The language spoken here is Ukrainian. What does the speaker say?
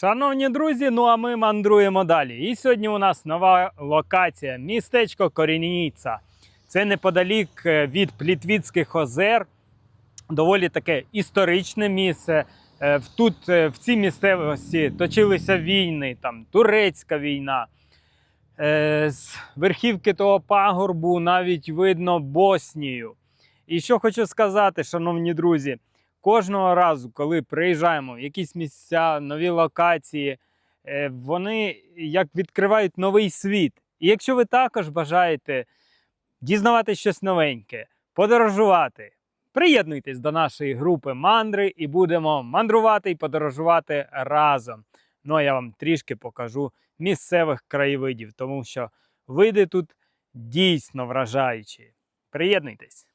Шановні друзі, ну а ми мандруємо далі. І сьогодні у нас нова локація містечко Корініця. Це неподалік е, від Плітвіцьких озер. Доволі таке історичне місце. Е, Тут е, в цій місцевості точилися війни, там турецька війна. З верхівки того пагорбу навіть видно Боснію. І що хочу сказати, шановні друзі, кожного разу, коли приїжджаємо в якісь місця, нові локації, е, вони як відкривають новий світ. І якщо ви також бажаєте дізнаватися щось новеньке, подорожувати, приєднуйтесь до нашої групи мандри і будемо мандрувати і подорожувати разом. Ну а я вам трішки покажу місцевих краєвидів, тому що види тут дійсно вражаючі. Приєднуйтесь!